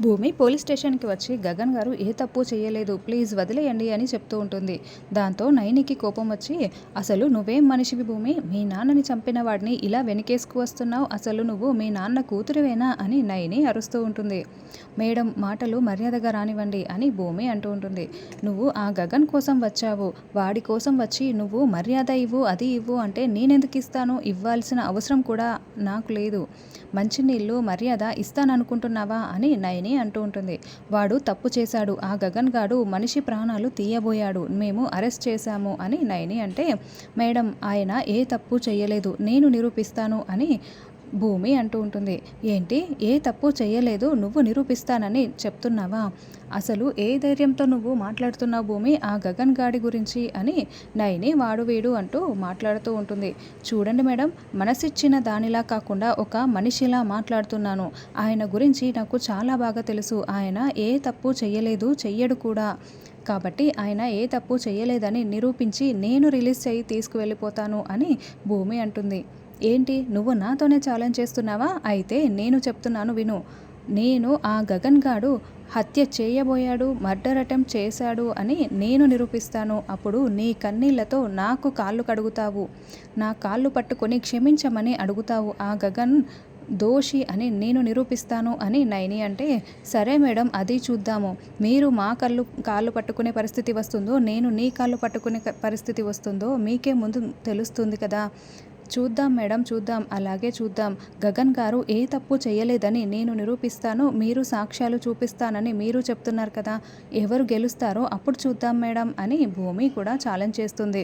భూమి పోలీస్ స్టేషన్కి వచ్చి గగన్ గారు ఏ తప్పు చేయలేదు. ప్లీజ్ వదిలేయండి అని చెప్తూ ఉంటుంది. దాంతో నైనికి కోపం వచ్చి అసలు నువ్వేం మనిషివి భూమి? మీ నాన్నని చంపిన వాడిని ఇలా వెనకేసుకు వస్తున్నావు. అసలు నువ్వు మీ నాన్న కూతురివేనా? అని నైని అరుస్తూ ఉంటుంది. మేడం మాటలు మర్యాదగా రానివ్వండి అని భూమి అంటూ ఉంటుంది. నువ్వు ఆ గగన్ కోసం వచ్చావు. వాడి కోసం వచ్చి నువ్వు మర్యాద ఇవ్వు అది ఇవ్వు అంటే నేనెందుకు ఇస్తాను? ఇవ్వాల్సిన అవసరం కూడా నాకు లేదు. మంచినీళ్ళు మర్యాద ఇస్తాననుకుంటున్నావా? అని అని అంటూ ఉంటుంది. వాడు తప్పు చేశాడు. ఆ గగన్ గాడు మనిషి ప్రాణాలు తీయబోయాడు. మేము అరెస్ట్ చేశాము అని నయని అంటే మేడం ఆయన ఏ తప్పు చేయలేదు. నేను నిరూపిస్తాను అని భూమి అంటూ ఉంటుంది. ఏంటి? ఏ తప్పు చేయలేదు నువ్వు నిరూపిస్తానని చెప్తున్నావా? అసలు ఏ ధైర్యంతో నువ్వు మాట్లాడుతున్నావు భూమి ఆ గగన్ గాడి గురించి అని నైని వాడు వీడు అంటూ మాట్లాడుతూ ఉంటుంది. చూడండి మేడం మనసిచ్చిన దానిలా కాకుండా ఒక మనిషిలా మాట్లాడుతున్నాను. ఆయన గురించి నాకు చాలా బాగా తెలుసు. ఆయన ఏ తప్పు చేయలేదు చెయ్యడు కూడా. కాబట్టి ఆయన ఏ తప్పు చేయలేదని నిరూపించి నేను రిలీజ్ చేయి తీసుకువెళ్ళిపోతాను అని భూమి అంటుంది. ఏంటి నువ్వు నాతోనే ఛాలెంజ్ చేస్తున్నావా? అయితే నేను చెప్తున్నాను విను. నేను ఆ గగన్ గాడు హత్య చేయబోయాడు మర్డర్ అటెంప్ట్ చేశాడు అని నేను నిరూపిస్తాను. అప్పుడు నీ కన్నీళ్ళతో నాకు కాళ్ళు కడుగుతావు. నా కాళ్ళు పట్టుకొని క్షమించమని అడుగుతావు. ఆ గగన్ దోషి అని నేను నిరూపిస్తాను అని నైని అంటే సరే మేడం అది చూద్దాము. మీరు మా కళ్ళు కాళ్ళు పట్టుకునే పరిస్థితి వస్తుందో నేను నీ కాళ్ళు పట్టుకునే పరిస్థితి వస్తుందో మీకే ముందు తెలుస్తుంది కదా. చూద్దాం మేడం చూద్దాం. అలాగే చూద్దాం. గగన్ గారు ఏ తప్పు చేయలేదని నేను నిరూపిస్తాను మీరు సాక్ష్యాలు చూపిస్తానని మీరు చెప్తున్నారు కదా ఎవరు గెలుస్తారో అప్పుడు చూద్దాం మేడం అని భూమి కూడా ఛాలెంజ్ చేస్తుంది.